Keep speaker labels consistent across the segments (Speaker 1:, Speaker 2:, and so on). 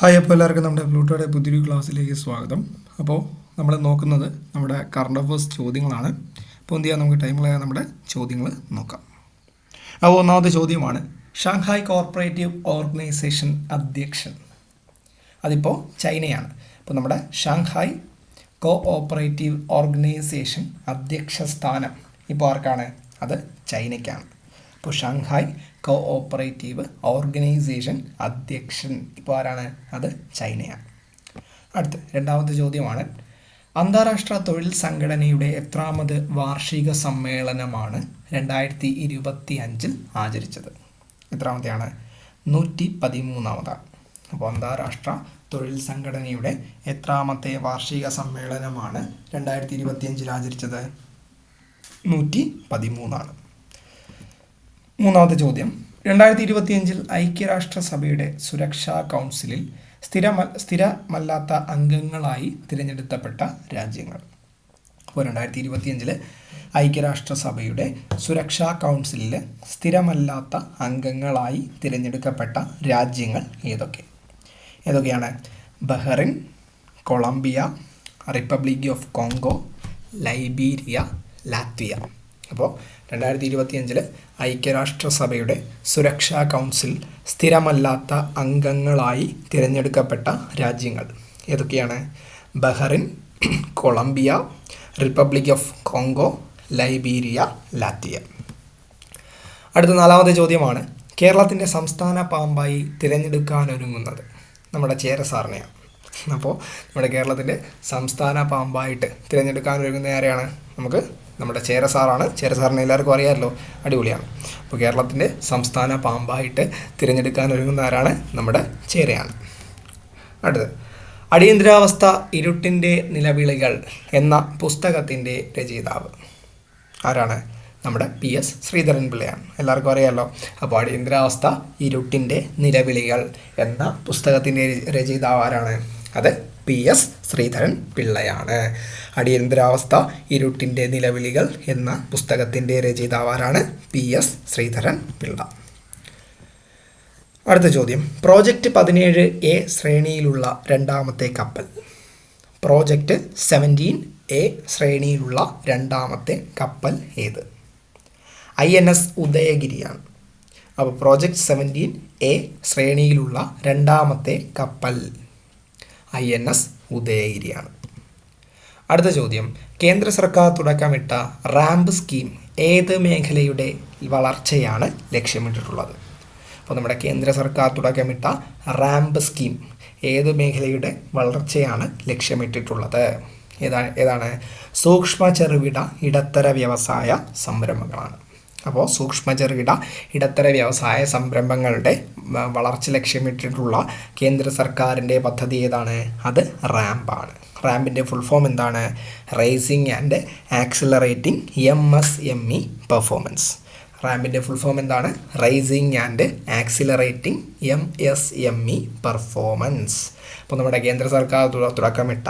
Speaker 1: Hi അപ്പോൾ എല്ലാവർക്കും നമ്മുടെ പ്ലൂട്ടോയുടെ പുതിയൊരു ക്ലാസ്സിലേക്ക് സ്വാഗതം. അപ്പോൾ നമ്മൾ നോക്കുന്നത് നമ്മുടെ കറണ്ട് അഫേഴ്സ് ചോദ്യങ്ങളാണ്. അപ്പോൾ എന്ത് ചെയ്യാം? നമുക്ക് ടൈമിലായ നമ്മുടെ ചോദ്യങ്ങൾ നോക്കാം. അപ്പോൾ ഒന്നാമത്തെ ചോദ്യമാണ് ഷാങ്ഹായ് കോർപ്പറേറ്റീവ് ഓർഗനൈസേഷൻ അധ്യക്ഷൻ. അതിപ്പോൾ ചൈനയാണ്. അപ്പോൾ നമ്മുടെ ഷാങ്ഹായ് കോ ഓപ്പറേറ്റീവ് ഓർഗനൈസേഷൻ അധ്യക്ഷ സ്ഥാനം ഇപ്പോൾ ആർക്കാണ്? അത് ചൈനയ്ക്കാണ്. അപ്പോൾ ഷാങ്ഹായ് കോ ഓപ്പറേറ്റീവ് ഓർഗനൈസേഷൻ അധ്യക്ഷൻ. ഇപ്പോൾ ആരാണ്? അത് ചൈനയാണ്. അടുത്ത് രണ്ടാമത്തെ ചോദ്യമാണ്. അന്താരാഷ്ട്ര തൊഴിൽ സംഘടനയുടെ എത്രാമത് വാർഷിക സമ്മേളനമാണ് രണ്ടായിരത്തി ഇരുപത്തി അഞ്ചിൽ ആചരിച്ചത്. എത്രാമത്തെയാണ്? നൂറ്റി പതിമൂന്നാമതാണ് അപ്പോൾ അന്താരാഷ്ട്ര തൊഴിൽ സംഘടനയുടെ എത്രാമത്തെ വാർഷിക സമ്മേളനമാണ് രണ്ടായിരത്തി ഇരുപത്തിയഞ്ചിൽ ആചരിച്ചത്? നൂറ്റി പതിമൂന്നാണ് മൂന്നാമത്തെ ചോദ്യം. രണ്ടായിരത്തി ഇരുപത്തിയഞ്ചിൽ ഐക്യരാഷ്ട്രസഭയുടെ സുരക്ഷാ കൗൺസിലിൽ സ്ഥിരമ സ്ഥിരമല്ലാത്ത അംഗങ്ങളായി തിരഞ്ഞെടുക്കപ്പെട്ട രാജ്യങ്ങൾ. അപ്പോൾ രണ്ടായിരത്തി ഇരുപത്തിയഞ്ചിൽ ഐക്യരാഷ്ട്രസഭയുടെ സുരക്ഷാ കൗൺസിലിൽ സ്ഥിരമല്ലാത്ത അംഗങ്ങളായി തിരഞ്ഞെടുക്കപ്പെട്ട രാജ്യങ്ങൾ ഏതൊക്കെ? ഏതൊക്കെയാണ്? Bahrain Colombia Republic of Congo Liberia Latvia. അപ്പോൾ രണ്ടായിരത്തി ഇരുപത്തിയഞ്ചിൽ ഐക്യരാഷ്ട്രസഭയുടെ സുരക്ഷാ കൗൺസിൽ സ്ഥിരമല്ലാത്ത അംഗങ്ങളായി തിരഞ്ഞെടുക്കപ്പെട്ട രാജ്യങ്ങൾ ഏതൊക്കെയാണ്? Bahrain Colombia Republic of Congo Liberia Latvia. അടുത്ത നാലാമത്തെ ചോദ്യമാണ് കേരളത്തിന്റെ സംസ്ഥാന പാമ്പായി തിരഞ്ഞെടുക്കാനൊരുങ്ങുന്നത്. നമ്മുടെ ചേരസാറിനെയാണ് അപ്പോൾ നമ്മുടെ കേരളത്തിന്റെ സംസ്ഥാന പാമ്പായിട്ട് തിരഞ്ഞെടുക്കാനൊരുങ്ങുന്ന ആരെയാണ്? നമുക്ക് നമ്മുടെ ചേരസാറാണ് ചേരസാറിനെ എല്ലാവർക്കും അറിയാമല്ലോ. അടിപൊളിയാണ്. അപ്പോൾ കേരളത്തിന്റെ സംസ്ഥാന പാമ്പായിട്ട് തിരഞ്ഞെടുക്കാനൊരുങ്ങുന്ന ആരാണ്? നമ്മുടെ ചേരയാണ്. അടുത്തത്. അടിയന്തരാവസ്ഥ ഇരുട്ടിന്റെ നിലവിളികൾ എന്ന പുസ്തകത്തിന്റെ രചയിതാവ് ആരാണ്? നമ്മുടെ പി എസ് ശ്രീധരൻ പിള്ളയാണ്. എല്ലാവർക്കും അറിയാമല്ലോ. അപ്പോൾ അടിയന്തരാവസ്ഥ ഇരുട്ടിന്റെ നിലവിളികൾ എന്ന പുസ്തകത്തിന്റെ രചയിതാവ് ആരാണ്? അത് പി എസ് ശ്രീധരൻ പിള്ളയാണ്. അടിയന്തരാവസ്ഥ ഇരുട്ടിന്റെ നിലവിളികൾ എന്ന പുസ്തകത്തിന്റെ രചയിതാവാരാണ് പി എസ് ശ്രീധരൻ പിള്ള. അടുത്ത ചോദ്യം. പ്രോജക്റ്റ് പതിനേഴ് എ ശ്രേണിയിലുള്ള രണ്ടാമത്തെ കപ്പൽ. പ്രോജക്റ്റ് സെവന്റീൻ എ ശ്രേണിയിലുള്ള രണ്ടാമത്തെ കപ്പൽ ഏത്? ഐ എൻ എസ് ഉദയഗിരിയാണ്. അപ്പോൾ പ്രോജക്റ്റ് സെവന്റീൻ എ ശ്രേണിയിലുള്ള രണ്ടാമത്തെ കപ്പൽ. ഐ എൻ എസ് ഉദയഗിരിയാണ്. അടുത്ത ചോദ്യം. കേന്ദ്ര സർക്കാർ തുടക്കമിട്ട റാമ്പ് സ്കീം ഏത് മേഖലയുടെ വളർച്ചയാണ് ലക്ഷ്യമിട്ടിട്ടുള്ളത്? അപ്പോൾ നമ്മുടെ കേന്ദ്ര സർക്കാർ തുടക്കമിട്ട റാമ്പ് സ്കീം ഏത് മേഖലയുടെ വളർച്ചയാണ് ലക്ഷ്യമിട്ടിട്ടുള്ളത്? ഏതാണ് ഏതാണ്? സൂക്ഷ്മ ചെറുകിട ഇടത്തര വ്യവസായ സംരംഭങ്ങളാണ്. അപ്പോൾ സൂക്ഷ്മ ചെറുകിട ഇടത്തര വ്യവസായ സംരംഭങ്ങളുടെ വളർച്ച ലക്ഷ്യമിട്ടിട്ടുള്ള കേന്ദ്ര സർക്കാരിന്റെ പദ്ധതി ഏതാണ്? അത് റാമ്പാണ്. റാമ്പിന്റെ ഫുൾ ഫോം എന്താണ്? Racing and accelerating M S M E performance. റാമ്പിന്റെ full form എന്താണ്? Rising and accelerating M S M E performance. അപ്പോൾ നമ്മുടെ കേന്ദ്ര സർക്കാർ തുടക്കമിട്ട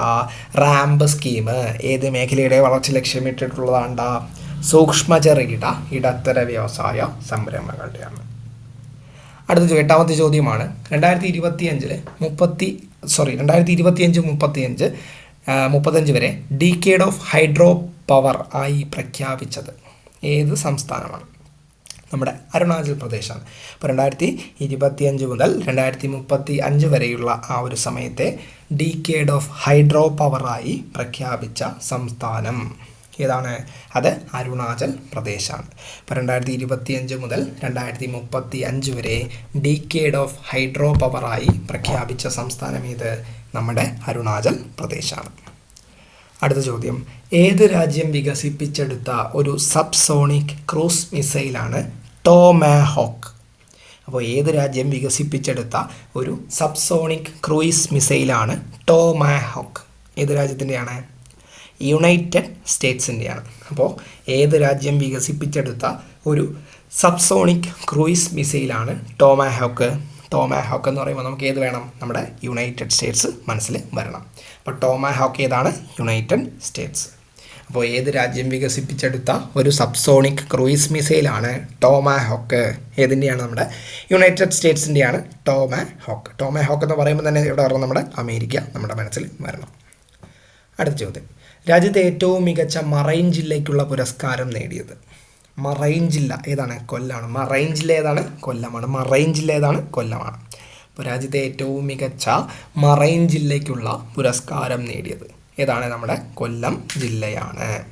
Speaker 1: റാമ്പ് സ്കീം ഏത് മേഖലയുടെ വളർച്ച ലക്ഷ്യമിട്ടിട്ടുള്ളതാണ്ട? സൂക്ഷ്മ ചെറുകിട ഇടത്തര വ്യവസായ സംരംഭങ്ങളുടെയാണ്. അടുത്ത എട്ടാമത്തെ ചോദ്യമാണ്. രണ്ടായിരത്തി ഇരുപത്തി അഞ്ചിൽ മുപ്പത്തി സോറി രണ്ടായിരത്തി ഇരുപത്തിയഞ്ച് മുപ്പത്തിയഞ്ച് മുപ്പത്തഞ്ച് വരെ ഡീക്കേഡ് ഓഫ് ഹൈഡ്രോ പവർ ആയി പ്രഖ്യാപിച്ചത് ഏത് സംസ്ഥാനമാണ്? നമ്മുടെ അരുണാചൽ പ്രദേശാണ്. അപ്പോൾ രണ്ടായിരത്തി ഇരുപത്തിയഞ്ച് മുതൽ രണ്ടായിരത്തി മുപ്പത്തി അഞ്ച് വരെയുള്ള ആ ഒരു സമയത്തെ ഡീക്കേഡ് ഓഫ് ഹൈഡ്രോ പവറായി പ്രഖ്യാപിച്ച സംസ്ഥാനം. ഏതാണ്? അത് അരുണാചൽ പ്രദേശാണ്. ഇപ്പോൾ രണ്ടായിരത്തി ഇരുപത്തി അഞ്ച് മുതൽ രണ്ടായിരത്തി മുപ്പത്തി അഞ്ച് വരെ ഡീക്കേഡ് ഓഫ് ഹൈഡ്രോ പവറായി പ്രഖ്യാപിച്ച സംസ്ഥാനം ഇത് നമ്മുടെ അരുണാചൽ പ്രദേശാണ്. അടുത്ത ചോദ്യം. ഏത് രാജ്യം വികസിപ്പിച്ചെടുത്ത ഒരു സബ്സോണിക് ക്രൂസ് മിസൈലാണ് ടോമാഹോക്ക് അപ്പോൾ ഏത് രാജ്യം വികസിപ്പിച്ചെടുത്ത ഒരു സബ്സോണിക് ക്രൂയിസ് മിസൈലാണ് ടോമാഹോക്ക് ഏത് രാജ്യത്തിന്റെയാണ്? യുണൈറ്റഡ് സ്റ്റേറ്റ്സിന്റെയാണ് അപ്പോൾ ഏത് രാജ്യം വികസിപ്പിച്ചെടുത്ത ഒരു സബ്സോണിക് ക്രൂയിസ് മിസൈലാണ് ടോമാഹോക്ക്? ടോമാഹോക്ക് എന്ന് പറയുമ്പോൾ നമുക്ക് ഏത് വേണം? നമ്മുടെ യുണൈറ്റഡ് സ്റ്റേറ്റ്സ് മനസ്സിൽ വരണം. അപ്പോൾ ടോമാഹോക്ക് ഏതാണ്? United States. അപ്പോൾ ഏത് രാജ്യം വികസിപ്പിച്ചെടുത്ത ഒരു സബ്സോണിക് ക്രൂയിസ് മിസൈലാണ് ടോമാഹോക്ക്? ഏതിന്റെയാണ് നമ്മുടെ യുണൈറ്റഡ് സ്റ്റേറ്റ്സിന്റെയാണ് ടോമാഹോക്ക്. ടോമാഹോക്ക് എന്ന് പറയുമ്പോൾ തന്നെ ഇവിടെ പറഞ്ഞ നമ്മുടെ അമേരിക്ക നമ്മുടെ മനസ്സിൽ വരണം. അടുത്ത ചോദ്യം. രാജ്യത്തെ ഏറ്റവും മികച്ച മറൈൻ ജില്ലയ്ക്കുള്ള പുരസ്കാരം നേടിയത്. മറൈൻ ജില്ല ഏതാണ്? കൊല്ലമാണ്. മറൈൻ ജില്ല ഏതാണ്? കൊല്ലമാണ്. മറൈൻ ജില്ല ഏതാണ്? കൊല്ലമാണ്. അപ്പോൾ രാജ്യത്തെ ഏറ്റവും മികച്ച മറൈൻ ജില്ലയ്ക്കുള്ള പുരസ്കാരം നേടിയത് ഏതാണ്? നമ്മുടെ കൊല്ലം ജില്ലയാണ്.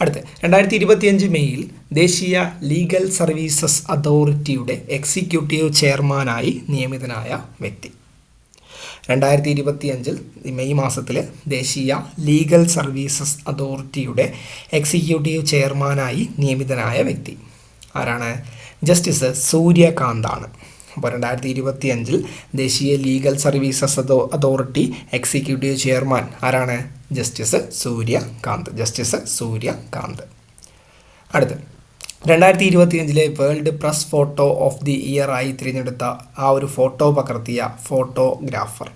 Speaker 1: അടുത്ത് രണ്ടായിരത്തി ഇരുപത്തിയഞ്ച് മെയ്യിൽ ദേശീയ ലീഗൽ സർവീസസ് അതോറിറ്റിയുടെ എക്സിക്യൂട്ടീവ് ചെയർമാനായി നിയമിതനായ വ്യക്തി. രണ്ടായിരത്തി ഇരുപത്തി അഞ്ചിൽ മെയ് മാസത്തിൽ ദേശീയ ലീഗൽ സർവീസസ് അതോറിറ്റിയുടെ എക്സിക്യൂട്ടീവ് ചെയർമാനായി നിയമിതനായ വ്യക്തി. ആരാണ്? ജസ്റ്റിസ് സൂര്യകാന്താണ്. അപ്പോൾ രണ്ടായിരത്തി ഇരുപത്തി അഞ്ചിൽ ദേശീയ ലീഗൽ സർവീസസ് അതോ അതോറിറ്റി എക്സിക്യൂട്ടീവ് ചെയർമാൻ ആരാണ്? ജസ്റ്റിസ് സൂര്യകാന്ത്. ജസ്റ്റിസ് സൂര്യകാന്ത്. അടുത്ത്. രണ്ടായിരത്തി ഇരുപത്തിയഞ്ചിലെ world press photo of the year ആയി തിരഞ്ഞെടുത്ത ആ ഒരു ഫോട്ടോ പകർത്തിയ ഫോട്ടോഗ്രാഫർ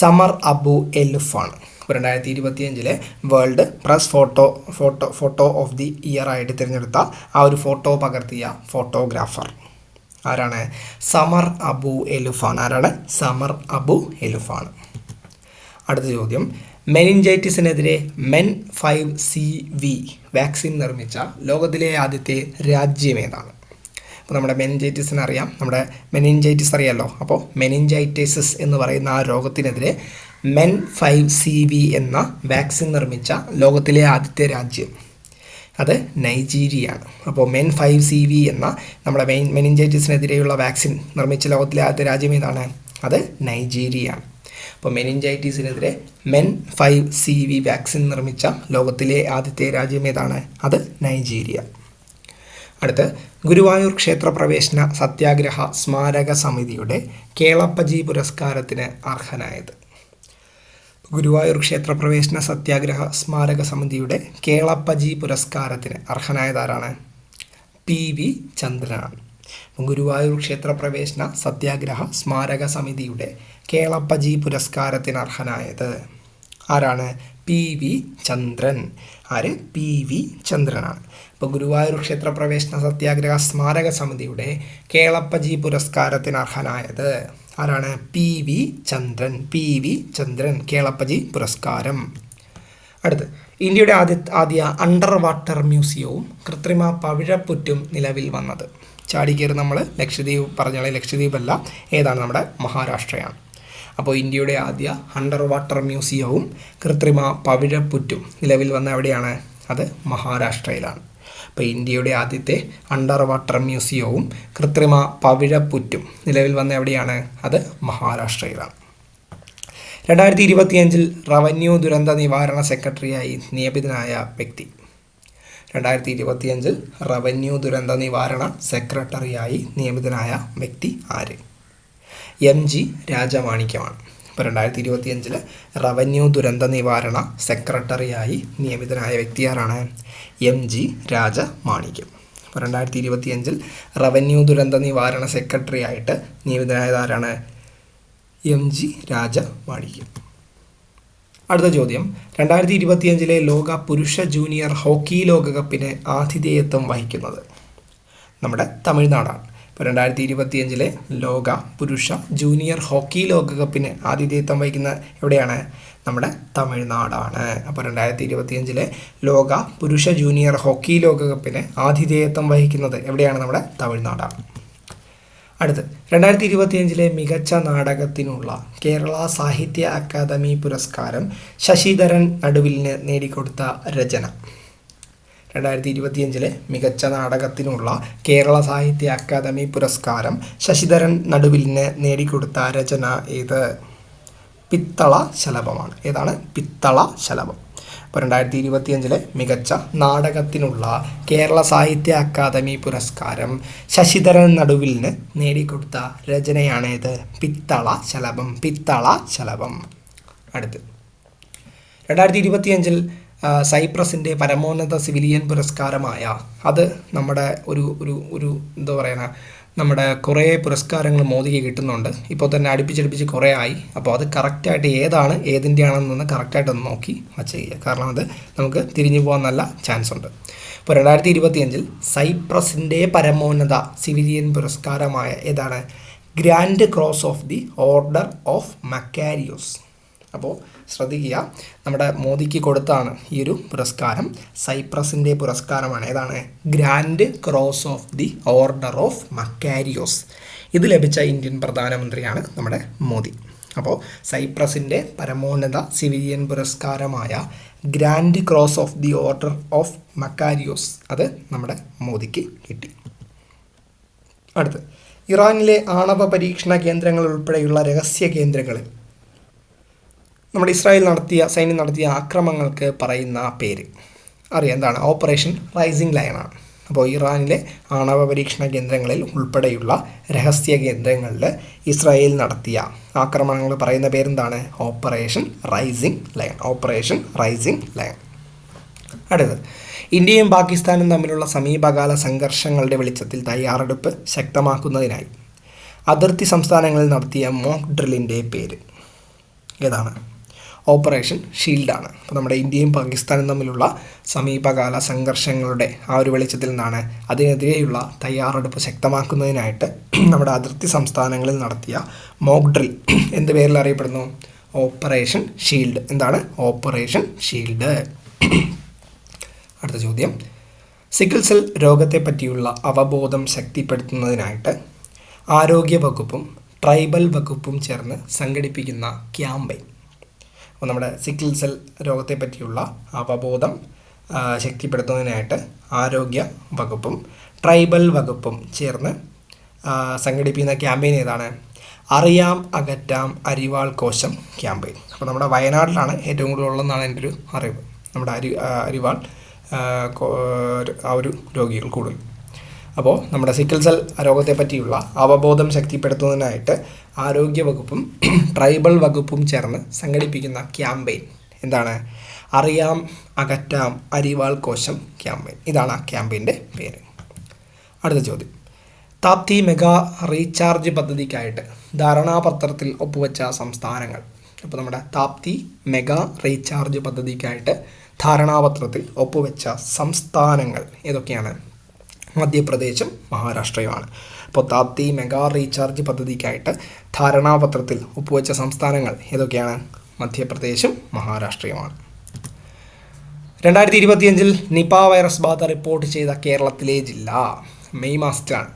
Speaker 1: സമർ അബു എലുഫാണ്. രണ്ടായിരത്തി ഇരുപത്തിയഞ്ചിലെ world press photo photo photo of the year ആയിട്ട് തിരഞ്ഞെടുത്ത ആ ഒരു ഫോട്ടോ പകർത്തിയ ഫോട്ടോഗ്രാഫർ ആരാണ്? സമർ അബു എലുഫാണ്. ആരാണ്? സമർ അബു എലുഫാണ്. അടുത്ത ചോദ്യം. മെനിഞ്ചൈറ്റിസിനെതിരെ Men five C V vaccine നിർമ്മിച്ച ലോകത്തിലെ ആദ്യത്തെ രാജ്യം ഏതാണ്? അപ്പോൾ നമ്മുടെ മെനിഞ്ചൈറ്റിസിന് അറിയാം. നമ്മുടെ മെനിഞ്ചൈറ്റിസ് അറിയാമല്ലോ അപ്പോൾ മെനിഞ്ചൈറ്റിസിസ് എന്ന് പറയുന്ന ആ രോഗത്തിനെതിരെ മെൻ ഫൈവ് സി വി എന്ന വാക്സിൻ നിർമ്മിച്ച ലോകത്തിലെ ആദ്യത്തെ രാജ്യം അത് നൈജീരിയ ആണ് അപ്പോൾ മെൻ ഫൈവ് സി വി എന്ന നമ്മുടെ മെയിൻ മെനിഞ്ചൈറ്റിസിനെതിരെയുള്ള വാക്സിൻ നിർമ്മിച്ച ലോകത്തിലെ ആദ്യത്തെ രാജ്യം ഏതാണ്? അത് നൈജീരിയയാണ് അപ്പോൾ മെനിഞ്ചൈറ്റീസിനെതിരെ Men five C V vaccine നിർമ്മിച്ച ലോകത്തിലെ ആദ്യത്തെ രാജ്യം ഏതാണ്? അത് നൈജീരിയ. അടുത്ത് ഗുരുവായൂർ ക്ഷേത്ര പ്രവേശന സത്യാഗ്രഹ സ്മാരക സമിതിയുടെ കേളപ്പജി പുരസ്കാരത്തിന് അർഹനായത്. ഗുരുവായൂർ ക്ഷേത്ര പ്രവേശന സത്യാഗ്രഹ സ്മാരക സമിതിയുടെ കേളപ്പജി പുരസ്കാരത്തിന് അർഹനായതാരാണ് പി വി ചന്ദ്രനാണ്. ഗുരുവായൂർ ക്ഷേത്ര പ്രവേശന സത്യാഗ്രഹ സ്മാരക സമിതിയുടെ കേളപ്പജി പുരസ്കാരത്തിന് അർഹനായത്. ആരാണ്? P V Chandran. ആര്? പി വി ചന്ദ്രനാണ്. ഇപ്പോൾ ഗുരുവായൂർ ക്ഷേത്ര പ്രവേശന സത്യാഗ്രഹ സ്മാരക സമിതിയുടെ കേളപ്പജി പുരസ്കാരത്തിന് അർഹനായത് ആരാണ്? P V Chandran. P V Chandran Kelappaji പുരസ്കാരം. അടുത്ത് ഇന്ത്യയുടെ ആദ്യ ആദ്യ അണ്ടർ വാട്ടർ മ്യൂസിയവും കൃത്രിമ പവിഴപ്പുറ്റും നിലവിൽ വന്നത്. ചാടിക്കയറി നമ്മൾ ലക്ഷദ്വീപ് പറഞ്ഞാൽ ലക്ഷദ്വീപല്ല ഏതാണ് നമ്മുടെ മഹാരാഷ്ട്രയാണ്. അപ്പോൾ ഇന്ത്യയുടെ ആദ്യ അണ്ടർ വാട്ടർ മ്യൂസിയവും കൃത്രിമ പവിഴപ്പുറ്റും നിലവിൽ വന്ന എവിടെയാണ്? അത് മഹാരാഷ്ട്രയിലാണ്. അപ്പോൾ ഇന്ത്യയുടെ ആദ്യത്തെ അണ്ടർ വാട്ടർ മ്യൂസിയവും കൃത്രിമ പവിഴപ്പുറ്റും നിലവിൽ വന്ന എവിടെയാണ്? അത് മഹാരാഷ്ട്രയിലാണ്. രണ്ടായിരത്തി ഇരുപത്തിയഞ്ചിൽ റവന്യൂ ദുരന്ത നിവാരണ സെക്രട്ടറിയായി നിയമിതനായ വ്യക്തി. രണ്ടായിരത്തി ഇരുപത്തിയഞ്ചിൽ റവന്യൂ ദുരന്ത നിവാരണ സെക്രട്ടറിയായി നിയമിതനായ വ്യക്തി ആര്? എം ജി രാജമാണിക്യമാണ്. ഇപ്പോൾ രണ്ടായിരത്തി ഇരുപത്തി അഞ്ചിൽ റവന്യൂ ദുരന്ത നിവാരണ സെക്രട്ടറിയായി നിയമിതനായ വ്യക്തി ആരാണ് എം ജി രാജമാണിക്യം. അപ്പോൾ രണ്ടായിരത്തി ഇരുപത്തി അഞ്ചിൽ റവന്യൂ ദുരന്ത നിവാരണ സെക്രട്ടറി ആയിട്ട് നിയമിതനായത് ആരാണ് എം ജി രാജമാണിക്യം. അടുത്ത ചോദ്യം. രണ്ടായിരത്തി ഇരുപത്തിയഞ്ചിലെ ലോക പുരുഷ ജൂനിയർ ഹോക്കി ലോകകപ്പിന് ആതിഥേയത്വം വഹിക്കുന്നത് നമ്മുടെ തമിഴ്നാടാണ്. രണ്ടായിരത്തി ഇരുപത്തിയഞ്ചിലെ ലോക പുരുഷ ജൂനിയർ ഹോക്കി ലോകകപ്പിന് ആതിഥേയത്വം വഹിക്കുന്ന എവിടെയാണ്? നമ്മുടെ തമിഴ്നാടാണ്. അപ്പോൾ രണ്ടായിരത്തി ഇരുപത്തിയഞ്ചിലെ ലോക പുരുഷ ജൂനിയർ ഹോക്കി ലോകകപ്പിന് ആതിഥേയത്വം വഹിക്കുന്നത് എവിടെയാണ്? നമ്മുടെ തമിഴ്നാടാണ്. അടുത്ത് രണ്ടായിരത്തി ഇരുപത്തിയഞ്ചിലെ മികച്ച നാടകത്തിനുള്ള കേരള സാഹിത്യ അക്കാദമി പുരസ്കാരം ശശിധരൻ നടുവിലിന് നേടിക്കൊടുത്ത രചന. രണ്ടായിരത്തി ഇരുപത്തിയഞ്ചിലെ മികച്ച നാടകത്തിനുള്ള കേരള സാഹിത്യ അക്കാദമി പുരസ്കാരം ശശിധരൻ നടുവിലിന് നേടിക്കൊടുത്ത രചന ഏത്? പിത്തള ശലഭമാണ്. ഏതാണ്? പിത്തള ശലഭം. അപ്പോൾ രണ്ടായിരത്തി ഇരുപത്തിയഞ്ചിലെ മികച്ച നാടകത്തിനുള്ള കേരള സാഹിത്യ അക്കാദമി പുരസ്കാരം ശശിധരൻ നടുവിലിന് നേടിക്കൊടുത്ത രചനയാണ് ഇത് പിത്തള ശലഭം. പിത്തള ശലഭം. അടുത്ത്. രണ്ടായിരത്തി ഇരുപത്തിയഞ്ചിൽ സൈപ്രസിന്റെ പരമോന്നത സിവിലിയൻ പുരസ്കാരമായ അത് നമ്മുടെ ഒരു ഒരു ഒരു എന്താ പറയുക നമ്മുടെ കുറേ പുരസ്കാരങ്ങൾ മോദിക്ക് കിട്ടുന്നുണ്ട്. ഇപ്പോൾ തന്നെ അടുപ്പിച്ചടുപ്പിച്ച് കുറേ ആയി. അപ്പോൾ അത് കറക്റ്റായിട്ട് ഏതാണ് ഏതിന്റെയാണെന്നൊന്ന് കറക്റ്റായിട്ട് ഒന്ന് നോക്കി വച്ച് ചെയ്യുക. കാരണം അത് നമുക്ക് തിരിഞ്ഞു പോകാൻ നല്ല ചാൻസ് ഉണ്ട്. അപ്പോൾ രണ്ടായിരത്തി ഇരുപത്തിയഞ്ചിൽ സൈപ്രസിന്റെ പരമോന്നത സിവിലിയൻ പുരസ്കാരമായ ഏതാണ്? Grand Cross of the Order of Makarios. അപ്പോൾ ശ്രദ്ധിക്കുക. നമ്മുടെ മോദിക്ക് കൊടുത്താണ് ഈ ഒരു പുരസ്കാരം. സൈപ്രസിന്റെ പുരസ്കാരമാണ്. ഏതാണ്? Grand cross of the order of Makarios ഇത് ലഭിച്ച ഇന്ത്യൻ പ്രധാനമന്ത്രിയാണ് നമ്മുടെ മോദി. അപ്പോൾ സൈപ്രസിന്റെ പരമോന്നത civilian പുരസ്കാരമായ Grand Cross of the Order of Makarios അത് നമ്മുടെ മോദിക്ക് കിട്ടി. അടുത്ത്. ഇറാനിലെ ആണവ പരീക്ഷണ കേന്ദ്രങ്ങൾ ഉൾപ്പെടെയുള്ള രഹസ്യ കേന്ദ്രങ്ങളിൽ നമ്മുടെ ഇസ്രായേൽ നടത്തിയ സൈന്യം നടത്തിയ ആക്രമണങ്ങൾക്ക് പറയുന്ന പേര്. അറിയാം എന്താണ്? ഓപ്പറേഷൻ റൈസിംഗ് ലയനാണ് അപ്പോൾ ഇറാനിലെ ആണവ പരീക്ഷണ കേന്ദ്രങ്ങളിൽ ഉൾപ്പെടെയുള്ള രഹസ്യ കേന്ദ്രങ്ങളിൽ ഇസ്രായേൽ നടത്തിയ ആക്രമണങ്ങൾ പറയുന്ന പേരെന്താണ്? Operation Rising Lion. Operation Rising Lion. അടുത്തത്. ഇന്ത്യയും പാകിസ്ഥാനും തമ്മിലുള്ള സമീപകാല സംഘർഷങ്ങളുടെ വെളിച്ചത്തിൽ തയ്യാറെടുപ്പ് ശക്തമാക്കുന്നതിനായി അതിർത്തി സംസ്ഥാനങ്ങളിൽ നടത്തിയ മോക്ക് ഡ്രില്ലിന്റെ പേര്. ഏതാണ്? ഓപ്പറേഷൻ ഷീൽഡാണ്. അപ്പോൾ നമ്മുടെ ഇന്ത്യയും പാകിസ്ഥാനും തമ്മിലുള്ള സമീപകാല സംഘർഷങ്ങളുടെ ആ ഒരു വെളിച്ചത്തിൽ നിന്നാണ് അതിനെതിരെയുള്ള തയ്യാറെടുപ്പ് ശക്തമാക്കുന്നതിനായിട്ട് നമ്മുടെ അതിർത്തി സംസ്ഥാനങ്ങളിൽ നടത്തിയ മോക്ക് ഡ്രിൽ എന്ത് പേരിൽ അറിയപ്പെടുന്നു? Operation shield. എന്താണ് ഓപ്പറേഷൻ ഷീൽഡ്? അടുത്ത ചോദ്യം. സിക്കിൾ സെൽ രോഗത്തെ പറ്റിയുള്ള അവബോധം ശക്തിപ്പെടുത്തുന്നതിനായിട്ട് ആരോഗ്യ വകുപ്പും ട്രൈബൽ വകുപ്പും ചേർന്ന് സംഘടിപ്പിക്കുന്ന ക്യാമ്പയിൻ. അപ്പോൾ നമ്മുടെ സിക്കിൾ സെൽ രോഗത്തെ പറ്റിയുള്ള അവബോധം ശക്തിപ്പെടുത്തുന്നതിനായിട്ട് ആരോഗ്യ വകുപ്പും ട്രൈബൽ വകുപ്പും ചേർന്ന് സംഘടിപ്പിക്കുന്ന ക്യാമ്പയിൻ ഏതാണ്? അറിയാം അകറ്റാം അരിവാൾ കോശം ക്യാമ്പയിൻ അപ്പോൾ നമ്മുടെ വയനാട്ടിലാണ് ഏറ്റവും കൂടുതൽ ഉള്ളതെന്നാണ് എന്റെ ഒരു അറിവ്. നമ്മുടെ അരി അരിവാൾ ആ ഒരു രോഗികൾ കൂടുതൽ. അപ്പോൾ നമ്മുടെ സിക്കിൾ സെൽ രോഗത്തെ പറ്റിയുള്ള അവബോധം ശക്തിപ്പെടുത്തുന്നതിനായിട്ട് ആരോഗ്യ വകുപ്പും ട്രൈബൽ വകുപ്പും ചേർന്ന് സംഘടിപ്പിക്കുന്ന ക്യാമ്പയിൻ. എന്താണ്? അറിയാം അകറ്റാം അരിവാൾ കോശം ക്യാമ്പയിൻ. ഇതാണ് ആ ക്യാമ്പയിന്റെ പേര്. അടുത്ത ചോദ്യം. താപ്തി മെഗാ റീചാർജ് പദ്ധതിക്കായിട്ട് ധാരണാപത്രത്തിൽ ഒപ്പുവെച്ച സംസ്ഥാനങ്ങൾ. അപ്പോൾ നമ്മുടെ താപ്തി മെഗാ റീചാർജ് പദ്ധതിക്കായിട്ട് ധാരണാപത്രത്തിൽ ഒപ്പുവെച്ച സംസ്ഥാനങ്ങൾ ഏതൊക്കെയാണ്? മധ്യപ്രദേശും മഹാരാഷ്ട്രയുമാണ്. ഇപ്പോൾ താപ്തി മെഗാ റീചാർജ് പദ്ധതിക്കായിട്ട് ധാരണാപത്രത്തിൽ ഒപ്പുവെച്ച സംസ്ഥാനങ്ങൾ ഏതൊക്കെയാണ്? മധ്യപ്രദേശും മഹാരാഷ്ട്രയുമാണ്. രണ്ടായിരത്തി ഇരുപത്തിയഞ്ചിൽ നിപ വൈറസ് ബാധ റിപ്പോർട്ട് ചെയ്ത കേരളത്തിലെ ജില്ല മെയ് മാസത്തിലാണ്.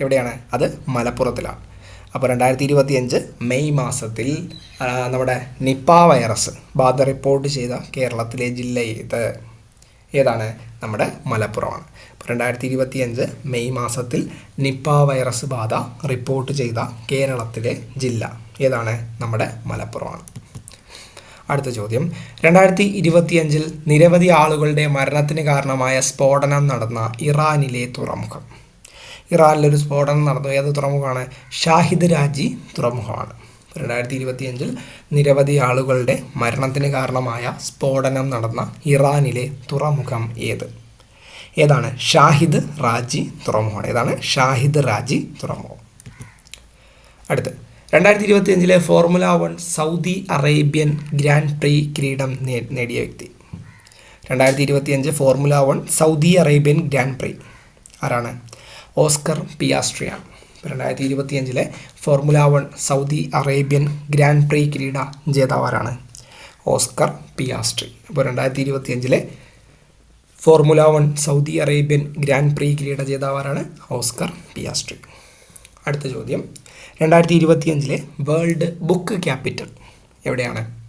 Speaker 1: എവിടെയാണ്? അത് മലപ്പുറത്തിലാണ്. അപ്പോൾ രണ്ടായിരത്തി ഇരുപത്തിയഞ്ച് മെയ് മാസത്തിൽ നമ്മുടെ നിപ്പ വൈറസ് ബാധ റിപ്പോർട്ട് ചെയ്ത കേരളത്തിലെ ജില്ല ഏത്? ഏതാണ്? നമ്മുടെ മലപ്പുറമാണ്. രണ്ടായിരത്തി ഇരുപത്തിയഞ്ച് മെയ് മാസത്തിൽ നിപ്പ വൈറസ് ബാധ റിപ്പോർട്ട് ചെയ്ത കേരളത്തിലെ ജില്ല ഏതാണ്? നമ്മുടെ മലപ്പുറമാണ്. അടുത്ത ചോദ്യം. രണ്ടായിരത്തി ഇരുപത്തിയഞ്ചിൽ നിരവധി ആളുകളുടെ മരണത്തിന് കാരണമായ സ്ഫോടനം നടന്ന ഇറാനിലെ തുറമുഖം. ഇറാനിലൊരു സ്ഫോടനം നടന്നു. ഏത് തുറമുഖമാണ്? ഷാഹിദ് രാജി തുറമുഖമാണ്. രണ്ടായിരത്തി ഇരുപത്തിയഞ്ചിൽ നിരവധി ആളുകളുടെ മരണത്തിന് കാരണമായ സ്ഫോടനം നടന്ന ഇറാനിലെ തുറമുഖം ഏത്? ഏതാണ്? ഷാഹിദ് റാജി തുറമുഖമാണ്. ഏതാണ്? ഷാഹിദ് റാജി തുറമുഖം. അടുത്ത്. രണ്ടായിരത്തി ഇരുപത്തിയഞ്ചിലെ Formula One Saudi Arabian Grand Prix കിരീടം നേടിയ വ്യക്തി. രണ്ടായിരത്തി ഇരുപത്തിയഞ്ച് Formula One Saudi Arabian Grand Prix. ആരാണ്? ഓസ്കർ പിയാസ്ട്രിയാണ്. രണ്ടായിരത്തി ഇരുപത്തിയഞ്ചിലെ Formula One Saudi Arabian Grand Prix കിരീട ജേതാവാരാണ് ഓസ്കർ പിയാസ്ട്രി. അപ്പോൾ രണ്ടായിരത്തി ഇരുപത്തിയഞ്ചിലെ Formula One Saudi Arabian Grand Prix കിരീട ജേതാവാരാണ് ഓസ്കർ പിയാസ്ട്രി. അടുത്ത ചോദ്യം. രണ്ടായിരത്തി ഇരുപത്തിയഞ്ചിലെ വേൾഡ് ബുക്ക് ക്യാപിറ്റൽ എവിടെയാണ്?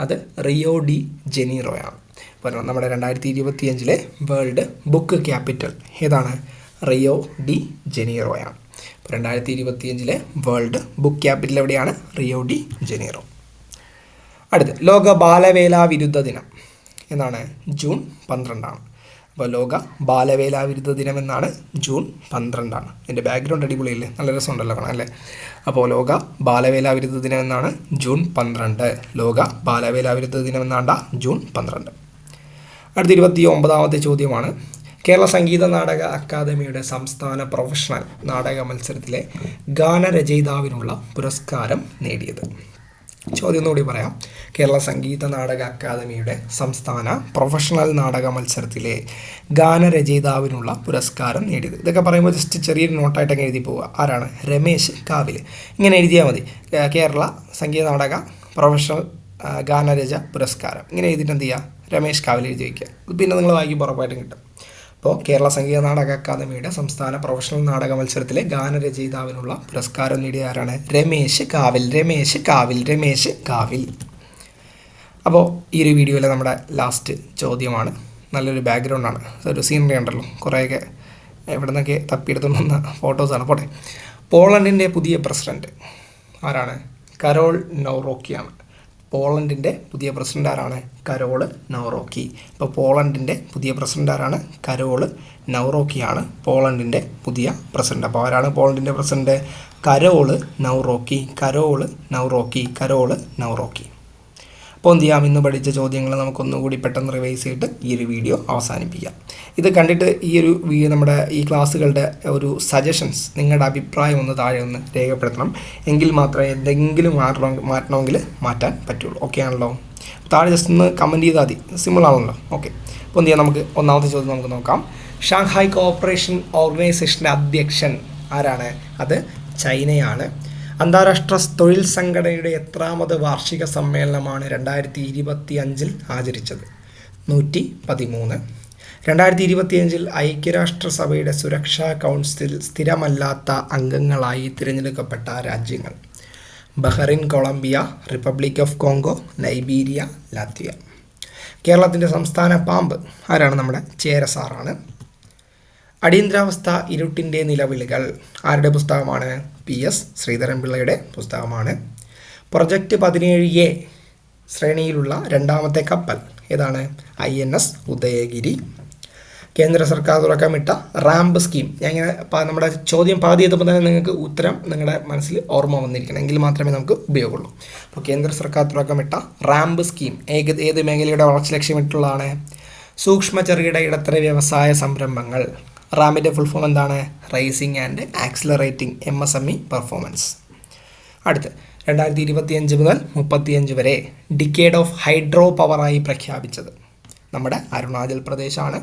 Speaker 1: അത് റിയോ ഡി ജനീറോയാണ്. അപ്പോൾ നമ്മുടെ രണ്ടായിരത്തി ഇരുപത്തിയഞ്ചിലെ വേൾഡ് ബുക്ക് ക്യാപിറ്റൽ ഏതാണ്? റിയോ ഡി ജനീറോയാണ്. രണ്ടായിരത്തി ഇരുപത്തിയഞ്ചിലെ വേൾഡ് ബുക്ക് ക്യാപിറ്റൽ എവിടെയാണ്? Rio de Janeiro. അടുത്ത് ലോക ബാലവേല വിരുദ്ധ ദിനം എന്നാണ്. ജൂൺ പന്ത്രണ്ടാണ്. അപ്പോൾ ലോക ബാലവേല വിരുദ്ധ ദിനം എന്നാണ്. ജൂൺ പന്ത്രണ്ടാണ്. എന്റെ ബാക്ക്ഗ്രൗണ്ട് അടിപൊളിയല്ലേ? നല്ല രസമുണ്ടല്ലോ കാണാം അല്ലേ? അപ്പോൾ ലോക ബാലവേല വിരുദ്ധ ദിനം എന്നാണ് ജൂൺ പന്ത്രണ്ട്. ലോക ബാലവേല വിരുദ്ധ ദിനം എന്നാണ്ട? ജൂൺ പന്ത്രണ്ട്. അടുത്ത ഇരുപത്തി ഒമ്പതാമത്തെ ചോദ്യമാണ്. കേരള സംഗീത നാടക അക്കാദമിയുടെ സംസ്ഥാന പ്രൊഫഷണൽ നാടക മത്സരത്തിലെ ഗാനരചയിതാവിനുള്ള പുരസ്കാരം നേടിയത്. ചോദ്യം ഒന്നുകൂടി പറയാം. കേരള സംഗീത നാടക അക്കാദമിയുടെ സംസ്ഥാന പ്രൊഫഷണൽ നാടക മത്സരത്തിലെ ഗാനരചയിതാവിനുള്ള പുരസ്കാരം നേടിയത്. ഇതൊക്കെ പറയുമ്പോൾ ജസ്റ്റ് ചെറിയൊരു നോട്ടായിട്ട് അങ്ങ് എഴുതി പോവുക. ആരാണ്? രമേശ് കാവിൽ. ഇങ്ങനെ എഴുതിയാൽ മതി. കേരള സംഗീത നാടക പ്രൊഫഷണൽ ഗാനരച പുരസ്കാരം. ഇങ്ങനെ എഴുതിയിട്ട് എന്ത് ചെയ്യുക? രമേശ് കാവിൽ എഴുതി വയ്ക്കുക. പിന്നെ നിങ്ങൾ വായിക്കുമ്പോൾ ഉറപ്പായിട്ടും കിട്ടും. അപ്പോൾ കേരള സംഗീത നാടക അക്കാദമിയുടെ സംസ്ഥാന പ്രൊഫഷണൽ നാടക മത്സരത്തിലെ ഗാനരചയിതാവിനുള്ള പുരസ്കാരം നേടിയ ആരാണ്? രമേശ് കാവിൽ. രമേശ് കാവിൽ. രമേശ് കാവിൽ. അപ്പോൾ ഈ ഒരു വീഡിയോയിലെ നമ്മുടെ ലാസ്റ്റ് ചോദ്യമാണ്. നല്ലൊരു ബാക്ക്ഗ്രൗണ്ടാണ് ഒരു സീനറി ഉണ്ടല്ലോ. കുറേയൊക്കെ എവിടെ നിന്നൊക്കെ തപ്പിയെടുത്തുകൊണ്ട് വന്ന ഫോട്ടോസാണ് പോട്ടെ. പോളണ്ടിന്റെ പുതിയ പ്രസിഡന്റ് ആരാണ്? കരോൾ നൗറോക്കിയാണ്. പോളണ്ടിന്റെ പുതിയ പ്രസിഡന്റ് ആരാണ് കരോൾ നൗറോക്കി. അപ്പോൾ പോളണ്ടിന്റെ പുതിയ പ്രസിഡന്റ് ആരാണ് കരോൾ നൗറോക്കിയാണ് പോളണ്ടിന്റെ പുതിയ പ്രസിഡന്റ്. അപ്പോൾ ആരാണ് പോളണ്ടിന്റെ president? Karol Nawrocki. Karol Nawrocki. Karol Nawrocki. അപ്പോൾ എന്ത് ചെയ്യാം? ഇന്ന് പഠിച്ച ചോദ്യങ്ങൾ നമുക്കൊന്നുകൂടി പെട്ടെന്ന് റിവൈസ് ചെയ്തിട്ട് ഈ ഒരു വീഡിയോ അവസാനിപ്പിക്കാം. ഇത് കണ്ടിട്ട് ഈ ഒരു നമ്മുടെ ഈ ക്ലാസ്സുകളുടെ ഒരു സജഷൻസ് നിങ്ങളുടെ അഭിപ്രായം ഒന്ന് താഴെ ഒന്ന് രേഖപ്പെടുത്തണം. എങ്കിൽ മാത്രമേ എന്തെങ്കിലും മാറ്റണം മാറ്റണമെങ്കിൽ മാറ്റാൻ പറ്റുള്ളൂ. ഓക്കെ ആണല്ലോ? താഴെ ജസ്റ്റ് ഒന്ന് കമന്റ് ചെയ്താൽ മതി. സിമ്പിൾ ആണല്ലോ. ഓക്കെ അപ്പോൾ എന്ത് ചെയ്യാം? നമുക്ക് ഒന്നാമത്തെ ചോദ്യം നമുക്ക് നോക്കാം. ഷാങ്ഹായ് കോപ്പറേഷൻ ഓർഗനൈസേഷന്റെ അധ്യക്ഷൻ ആരാണ്? അത് ചൈനയാണ്. അന്താരാഷ്ട്ര തൊഴിൽ സംഘടനയുടെ എത്രാമത് വാർഷിക സമ്മേളനമാണ് രണ്ടായിരത്തി ഇരുപത്തി അഞ്ചിൽ ആചരിച്ചത്. നൂറ്റി പതിമൂന്ന് രണ്ടായിരത്തി ഇരുപത്തിയഞ്ചിൽ ഐക്യരാഷ്ട്രസഭയുടെ സുരക്ഷാ കൗൺസിൽ സ്ഥിരമല്ലാത്ത അംഗങ്ങളായി തിരഞ്ഞെടുക്കപ്പെട്ട രാജ്യങ്ങൾ. Bahrain Colombia Republic of Congo Liberia Latvia. കേരളത്തിന്റെ സംസ്ഥാന പാമ്പ് ആരാണ് നമ്മുടെ ചേരസാറാണ് അടിയന്തരാവസ്ഥ ഇരുട്ടിന്റെ നിലവിളികൾ ആരുടെ പുസ്തകമാണ്? പി എസ് ശ്രീധരൻപിള്ളയുടെ പുസ്തകമാണ്. പ്രൊജക്റ്റ് പതിനേഴ് എ ശ്രേണിയിലുള്ള രണ്ടാമത്തെ കപ്പൽ ഏതാണ്? I N S Udayagiri. കേന്ദ്ര സർക്കാർ തുറക്കമിട്ട റാമ്പ് സ്കീം. ഞാൻ ഇങ്ങനെ നമ്മുടെ ചോദ്യം പാതി എത്തുമ്പോൾ തന്നെ നിങ്ങൾക്ക് ഉത്തരം നിങ്ങളുടെ മനസ്സിൽ ഓർമ്മ വന്നിരിക്കണം. എങ്കിൽ മാത്രമേ നമുക്ക് ഉപയോഗമുള്ളൂ. അപ്പോൾ കേന്ദ്ര സർക്കാർ തുറക്കമിട്ട റാമ്പ് സ്കീം ഏക ഏത് മേഖലയുടെ വളർച്ച ലക്ഷ്യമിട്ടുള്ളതാണ് സൂക്ഷ്മ ചെറുകിട ഇടത്തര വ്യവസായ സംരംഭങ്ങൾ. റാമിന്റെ ഫുൾ ഫോം എന്താണ്? Rising and accelerating M S M E performance അടുത്ത് രണ്ടായിരത്തി ഇരുപത്തിയഞ്ച് മുതൽ മുപ്പത്തിയഞ്ച് വരെ ഡിക്കേഡ് ഓഫ് ഹൈഡ്രോ പവറായി പ്രഖ്യാപിച്ചത്. നമ്മുടെ അരുണാചൽ പ്രദേശാണ്.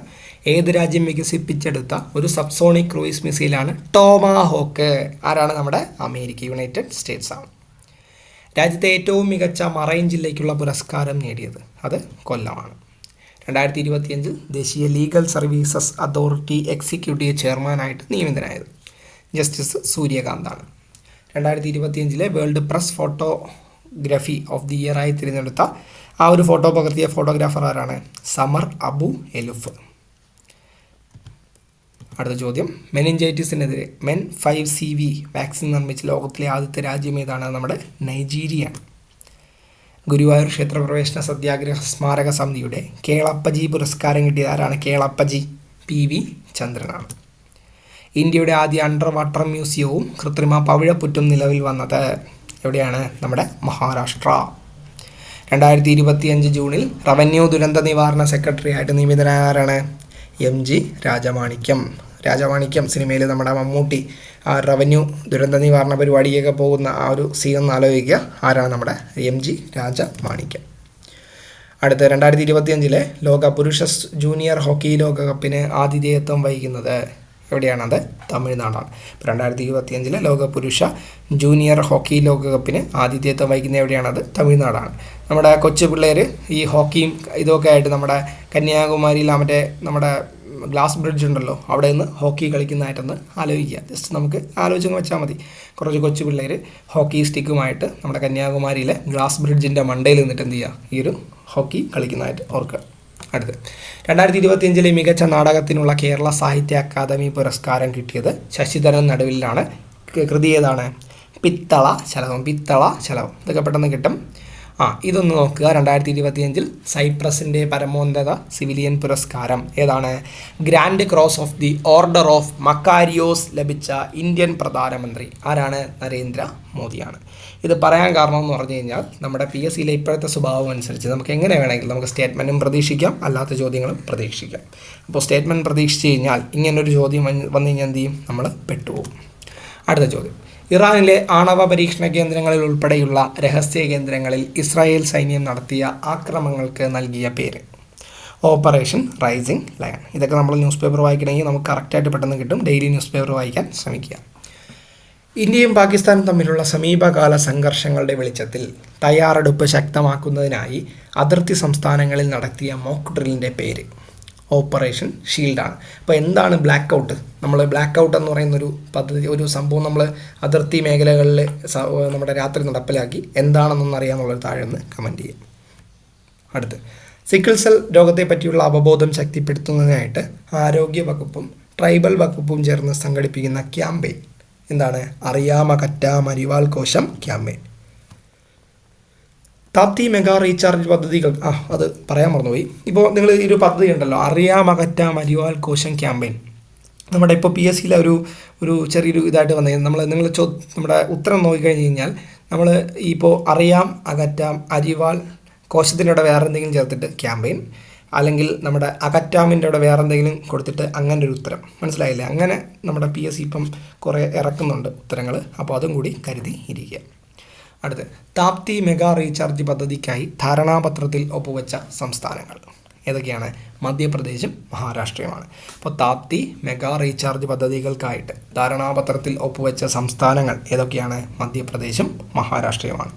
Speaker 1: ഏത് രാജ്യം വികസിപ്പിച്ചെടുത്ത ഒരു സബ്സോണിക് ക്രൂയിസ് മിസൈലാണ് ടോമാഹോക്ക് ആരാണ് നമ്മുടെ? അമേരിക്ക യുണൈറ്റഡ് സ്റ്റേറ്റ്സ് ആണ്. രാജ്യത്തെ ഏറ്റവും മികച്ച മറൈൻ ജില്ലയ്ക്കുള്ള പുരസ്കാരം നേടിയത് അത് കൊല്ലമാണ്. രണ്ടായിരത്തി ഇരുപത്തിയഞ്ചിൽ ദേശീയ ലീഗൽ സർവീസസ് അതോറിറ്റി എക്സിക്യൂട്ടീവ് ചെയർമാനായിട്ട് നിയമിതനായത് ജസ്റ്റിസ് സൂര്യകാന്താണ്. രണ്ടായിരത്തി ഇരുപത്തിയഞ്ചിലെ world press photography of the year ആയി തിരഞ്ഞെടുത്ത ആ ഒരു ഫോട്ടോ പകർത്തിയ ഫോട്ടോഗ്രാഫർ ആരാണ്? സമർ അബു എലുഫ്. അടുത്ത ചോദ്യം. മെനിഞ്ചൈറ്റിസിനെതിരെ Men five C V vaccine നിർമ്മിച്ച ലോകത്തിലെ ആദ്യത്തെ രാജ്യം ഏതാണ്? നമ്മുടെ നൈജീരിയ. ഗുരുവായൂർ ക്ഷേത്രപ്രവേശന സത്യാഗ്രഹ സ്മാരക സമിതിയുടെ കേളപ്പജി പുരസ്കാരം കിട്ടിയത് ആരാണ്? കേളപ്പജി പി വി ചന്ദ്രനാണ്. ഇന്ത്യയുടെ ആദ്യ അണ്ടർ വാട്ടർ മ്യൂസിയവും കൃത്രിമ പവിഴപ്പുറ്റും നിലവിൽ വന്നത് എവിടെയാണ്? നമ്മുടെ മഹാരാഷ്ട്ര. രണ്ടായിരത്തി ഇരുപത്തിയഞ്ച് ജൂണിൽ റവന്യൂ ദുരന്ത നിവാരണ സെക്രട്ടറി ആയിട്ട് നിയമിതനായ ആരാണ്? M G Rajamanikyam. രാജമാണിക്യം സിനിമയിൽ നമ്മുടെ മമ്മൂട്ടി റവന്യൂ ദുരന്ത നിവാരണ പരിപാടിയൊക്കെ പോകുന്ന ആ ഒരു സീൻ ഒന്ന് ആലോചിക്കുക. ആരാണ് നമ്മുടെ എം ജി രാജ മാണിക്യം അടുത്ത രണ്ടായിരത്തി ഇരുപത്തിയഞ്ചിലെ ലോക പുരുഷ ജൂനിയർ ഹോക്കി ലോകകപ്പിന് ആതിഥേയത്വം വഹിക്കുന്നത് എവിടെയാണത്? തമിഴ്നാടാണ്. ഇപ്പോൾ രണ്ടായിരത്തി ഇരുപത്തിയഞ്ചിലെ ലോക പുരുഷ ജൂനിയർ ഹോക്കി ലോകകപ്പിന് ആതിഥേയത്വം വഹിക്കുന്ന എവിടെയാണത്? തമിഴ്നാടാണ്. നമ്മുടെ കൊച്ചു പിള്ളേർ ഈ ഹോക്കിയും ഇതൊക്കെ ആയിട്ട് നമ്മുടെ കന്യാകുമാരിയിൽ മറ്റേ നമ്മുടെ ഗ്ലാസ് ബ്രിഡ്ജ് ഉണ്ടല്ലോ അവിടെ നിന്ന് ഹോക്കി കളിക്കുന്നതായിട്ടൊന്ന് ആലോചിക്കുക. ജസ്റ്റ് നമുക്ക് ആലോചിച്ച് വെച്ചാൽ മതി. കുറച്ച് കൊച്ചു പിള്ളേർ ഹോക്കി സ്റ്റിക്കുമായിട്ട് നമ്മുടെ കന്യാകുമാരിയിലെ ഗ്ലാസ് ബ്രിഡ്ജിന്റെ മണ്ടയിൽ നിന്നിട്ട് എന്ത് ചെയ്യുക? ഈ ഒരു ഹോക്കി കളിക്കുന്നതായിട്ട് ഓർക്കുക. അടുത്ത് രണ്ടായിരത്തി ഇരുപത്തിയഞ്ചിലെ മികച്ച നാടകത്തിനുള്ള കേരള സാഹിത്യ അക്കാദമി പുരസ്കാരം കിട്ടിയത് ശശിധരൻ നടുവിലാണ്. കൃതി ഏതാണ്? പിത്തള ശലഭം. പിത്തള ശലഭം. ഇതൊക്കെ പെട്ടെന്ന് കിട്ടും. ആ ഇതൊന്ന് നോക്കുക. രണ്ടായിരത്തി ഇരുപത്തിയഞ്ചിൽ സൈപ്രസിന്റെ പരമോന്നത സിവിലിയൻ പുരസ്കാരം ഏതാണ്? Grand Cross of the Order of Makarios ലഭിച്ച ഇന്ത്യൻ പ്രധാനമന്ത്രി ആരാണ്? നരേന്ദ്ര മോദിയാണ്. ഇത് പറയാൻ കാരണം എന്ന് പറഞ്ഞു കഴിഞ്ഞാൽ നമ്മുടെ പി എസ് സിയിലെ ഇപ്പോഴത്തെ സ്വഭാവം അനുസരിച്ച് നമുക്ക് എങ്ങനെ വേണമെങ്കിലും നമുക്ക് സ്റ്റേറ്റ്മെന്റും പ്രതീക്ഷിക്കാം അല്ലാത്ത ചോദ്യങ്ങളും പ്രതീക്ഷിക്കാം. അപ്പോൾ സ്റ്റേറ്റ്മെന്റ് പ്രതീക്ഷിച്ച് കഴിഞ്ഞാൽ ഇങ്ങനൊരു ചോദ്യം വന്ന് കഴിഞ്ഞാൽ എന്ത് ചെയ്യും? നമ്മൾ പെട്ടുപോകും. അടുത്ത ചോദ്യം. ഇറാനിലെ ആണവ പരീക്ഷണ കേന്ദ്രങ്ങളിൽ ഉൾപ്പെടെയുള്ള രഹസ്യ കേന്ദ്രങ്ങളിൽ ഇസ്രായേൽ സൈന്യം നടത്തിയ ആക്രമണങ്ങൾക്ക് നൽകിയ പേര്. Operation Rising Lion. ഇതൊക്കെ നമ്മൾ ന്യൂസ് പേപ്പർ വായിക്കണമെങ്കിൽ നമുക്ക് കറക്റ്റായിട്ട് പെട്ടെന്ന് കിട്ടും. ഡെയിലി ന്യൂസ് പേപ്പർ വായിക്കാൻ ശ്രമിക്കുക. ഇന്ത്യയും പാകിസ്ഥാനും തമ്മിലുള്ള സമീപകാല സംഘർഷങ്ങളുടെ വെളിച്ചത്തിൽ തയ്യാറെടുപ്പ് ശക്തമാക്കുന്നതിനായി അതിർത്തി സംസ്ഥാനങ്ങളിൽ നടത്തിയ മോക്ക് ഡ്രില്ലിന്റെ പേര്. ഓപ്പറേഷൻ ഷീൽഡാണ്. അപ്പോൾ എന്താണ് ബ്ലാക്ക് ഔട്ട് നമ്മൾ ബ്ലാക്ക് ഔട്ട് എന്ന് പറയുന്നൊരു പദ്ധതി ഒരു സംഭവം നമ്മൾ അതിർത്തി മേഖലകളിൽ നമ്മുടെ രാത്രി നടപ്പിലാക്കി. എന്താണെന്നൊന്ന് അറിയാമെന്നുള്ളത് താഴെ ഒന്ന് കമന്റ് ചെയ്യാം. അടുത്ത്. സിക്കിൾ സെൽ രോഗത്തെ പറ്റിയുള്ള അവബോധം ശക്തിപ്പെടുത്തുന്നതിനായിട്ട് ആരോഗ്യ വകുപ്പും ട്രൈബൽ വകുപ്പും ചേർന്ന് സംഘടിപ്പിക്കുന്ന ക്യാമ്പയിൻ. എന്താണ്? അറിയാമ മരിവാൾ കോശം ക്യാമ്പയിൻ. താപ്തി മെഗാ റീചാർജ് പദ്ധതികൾ. ആ അത് പറയാൻ മറന്നുപോയി. ഇപ്പോൾ നിങ്ങൾ ഈ ഒരു പദ്ധതി ഉണ്ടല്ലോ അറിയാമകറ്റ മരിവാൾ കോശം ക്യാമ്പയിൻ. നമ്മുടെ ഇപ്പോൾ പി എസ് സിയിലെ ഒരു ഒരു ചെറിയൊരു ഇതായിട്ട് വന്നു നമ്മൾ നിങ്ങൾ ചോ നമ്മുടെ ഉത്തരം നോക്കിക്കഴിഞ്ഞ് കഴിഞ്ഞാൽ നമ്മൾ ഇപ്പോൾ അറിയാം അകറ്റാം അരിവാൾ കോശത്തിന്റെ വേറെ എന്തെങ്കിലും ചേർത്തിട്ട് ക്യാമ്പയിൻ അല്ലെങ്കിൽ നമ്മുടെ അകറ്റാമിന്റെ അവിടെ വേറെ എന്തെങ്കിലും കൊടുത്തിട്ട് അങ്ങനെ ഒരു ഉത്തരം. മനസ്സിലായില്ലേ? അങ്ങനെ നമ്മുടെ പി എസ് സി ഇപ്പം കുറേ ഇറക്കുന്നുണ്ട് ഉത്തരങ്ങൾ അപ്പോൾ അതും കൂടി കരുതി ഇരിക്കുക. അടുത്ത്. താപ്തി മെഗാ റീചാർജ് പദ്ധതിക്കായി ധാരണാപത്രത്തിൽ ഒപ്പുവെച്ച സംസ്ഥാനങ്ങൾ. ഏതൊക്കെയാണ്? മധ്യപ്രദേശും മഹാരാഷ്ട്രയുമാണ്. അപ്പോൾ താപ്തി മെഗാ റീചാർജ് പദ്ധതികൾക്കായിട്ട് ധാരണാപത്രത്തിൽ ഒപ്പുവെച്ച സംസ്ഥാനങ്ങൾ ഏതൊക്കെയാണ്? മധ്യപ്രദേശും മഹാരാഷ്ട്രയുമാണ്.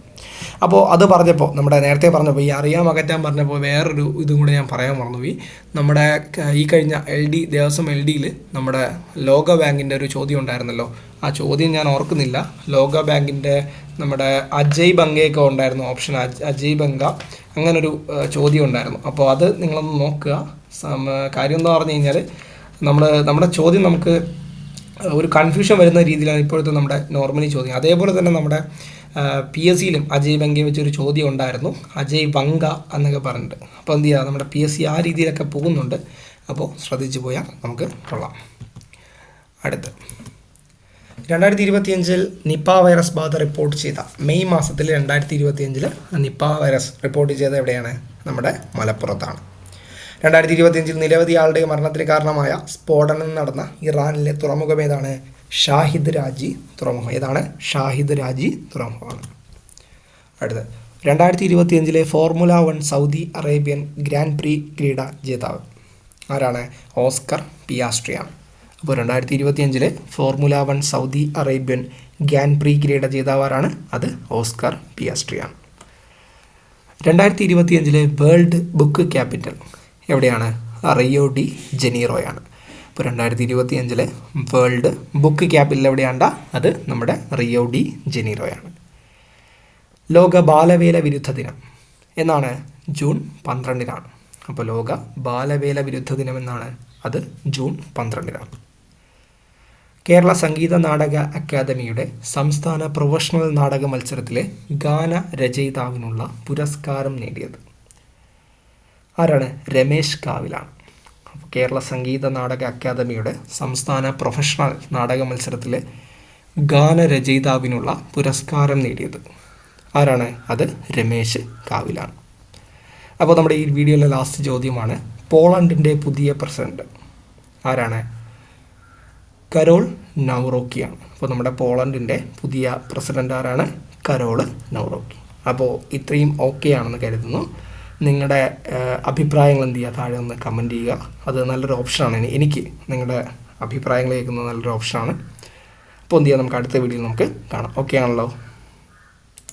Speaker 1: അപ്പോൾ അത് പറഞ്ഞപ്പോൾ നമ്മുടെ നേരത്തെ പറഞ്ഞപ്പോൾ ഈ അറിയാൻ അകറ്റാൻ പറഞ്ഞപ്പോൾ വേറൊരു ഇതും കൂടെ ഞാൻ പറയാൻ മറന്നുപോയി. നമ്മുടെ ഈ കഴിഞ്ഞ എൽ ഡി ദേവസ്വം എൽ ഡിയിൽ നമ്മുടെ ലോക ബാങ്കിന്റെ ഒരു ചോദ്യം ഉണ്ടായിരുന്നല്ലോ. ആ ചോദ്യം ഞാൻ ഓർക്കുന്നില്ല. ലോക ബാങ്കിന്റെ നമ്മുടെ അജയ് ബംഗയൊക്കെ ഉണ്ടായിരുന്നു ഓപ്ഷൻ അജ് അജയ് ബംഗ. അങ്ങനൊരു ചോദ്യം ഉണ്ടായിരുന്നു. അപ്പോൾ അത് നിങ്ങളൊന്ന് നോക്കുക. കാര്യം എന്ന് പറഞ്ഞു കഴിഞ്ഞാൽ നമ്മൾ നമ്മുടെ ചോദ്യം നമുക്ക് ഒരു കൺഫ്യൂഷൻ വരുന്ന രീതിയിലാണ് ഇപ്പോഴത്തെ നമ്മുടെ നോർമലി ചോദ്യം. അതേപോലെ തന്നെ നമ്മുടെ പി എസ് സിയിലും അജയ് ബംഗയെ വെച്ചൊരു ചോദ്യം ഉണ്ടായിരുന്നു. അജയ് ബംഗ എന്നൊക്കെ പറഞ്ഞിട്ട്. അപ്പോൾ എന്ത് ചെയ്യുക നമ്മുടെ പി എസ് സി ആ രീതിയിലൊക്കെ പോകുന്നുണ്ട്. അപ്പോൾ ശ്രദ്ധിച്ചു പോയാൽ നമുക്ക് കൊള്ളാം. അടുത്ത്. രണ്ടായിരത്തി ഇരുപത്തിയഞ്ചിൽ നിപ്പ വൈറസ് ബാധ റിപ്പോർട്ട് ചെയ്ത മെയ് മാസത്തിൽ രണ്ടായിരത്തി ഇരുപത്തിയഞ്ചിൽ നിപ്പ വൈറസ് റിപ്പോർട്ട് ചെയ്തത് എവിടെയാണ്? നമ്മുടെ മലപ്പുറത്താണ്. രണ്ടായിരത്തി ഇരുപത്തിയഞ്ചിൽ നിരവധി ആളുടെ മരണത്തിന് കാരണമായ സ്ഫോടനം നടന്ന ഇറാനിലെ തുറമുഖം ഏതാണ്? ഷാഹിദ് രാജി തുറമുഖം. ഏതാണ്? ഷാഹിദ് രാജി തുറമുഖമാണ്. അടുത്തത്. രണ്ടായിരത്തി ഇരുപത്തിയഞ്ചിലെ Formula One Saudi Arabian Grand Prix ക്രീഡ ജേതാവ് ആരാണ്? ഓസ്കർ പിയാസ്ട്രിയാണ്. അപ്പോൾ രണ്ടായിരത്തി ഇരുപത്തിയഞ്ചിലെ Formula One Saudi Arabian grand Prix ക്രീഡ ജേതാവാരാണ് അത് ഓസ്കർ പിയാസ്ട്രിയാണ് രണ്ടായിരത്തി ഇരുപത്തിയഞ്ചിലെ വേൾഡ് ബുക്ക് ക്യാപിറ്റൽ എവിടെയാണ്? റിയോ ഡി ജനീറോയാണ്. ഇപ്പോൾ രണ്ടായിരത്തി ഇരുപത്തിയഞ്ചിലെ വേൾഡ് ബുക്ക് ക്യാപിറ്റൽ എവിടെയാണ്ട? അത് നമ്മുടെ റിയോ ഡി ജനീറോയാണ്. ലോക ബാലവേല വിരുദ്ധ ദിനം എന്നാണ് ജൂൺ പന്ത്രണ്ടിനാണ്. അപ്പോൾ ലോക ബാലവേല വിരുദ്ധ ദിനം എന്നാണ് അത് ജൂൺ പന്ത്രണ്ടിനാണ്. കേരള സംഗീത നാടക അക്കാദമിയുടെ സംസ്ഥാന പ്രൊഫഷണൽ നാടക മത്സരത്തിലെ ഗാന രചയിതാവിനുള്ള പുരസ്കാരം നേടിയത്. ആരാണ്? രമേശ് കാവിലാണ്. കേരള സംഗീത നാടക അക്കാദമിയുടെ സംസ്ഥാന പ്രൊഫഷണൽ നാടക മത്സരത്തിലെ ഗാന ഗാനരചയിതാവിനുള്ള പുരസ്കാരം നേടിയത്. ആരാണ്? അത് രമേശ് കാവിലാണ്. അപ്പോൾ നമ്മുടെ ഈ വീഡിയോയിലെ ലാസ്റ്റ് ചോദ്യമാണ് പോളണ്ടിന്റെ പുതിയ പ്രസിഡന്റ് ആരാണ്? കരോൾ നൗറോക്കിയാണ്. അപ്പോൾ നമ്മുടെ പോളണ്ടിന്റെ പുതിയ പ്രസിഡന്റ് ആരാണ്? Karol Nawrocki. അപ്പോൾ ഇത്രയും ഓക്കെ ആണെന്ന് കരുതുന്നു. നിങ്ങളുടെ അഭിപ്രായങ്ങൾ എന്ത് ചെയ്യുക? താഴെ ഒന്ന് കമന്റ് ചെയ്യുക. അത് നല്ലൊരു ഓപ്ഷനാണ് എനി- എനിക്ക് നിങ്ങളുടെ അഭിപ്രായങ്ങൾ കേൾക്കുന്നത് നല്ലൊരു ഓപ്ഷനാണ് അപ്പോൾ എന്ത് ചെയ്യാം? നമുക്ക് അടുത്ത വീഡിയോയിൽ നമുക്ക് കാണാം. ഓക്കെ ആണല്ലോ?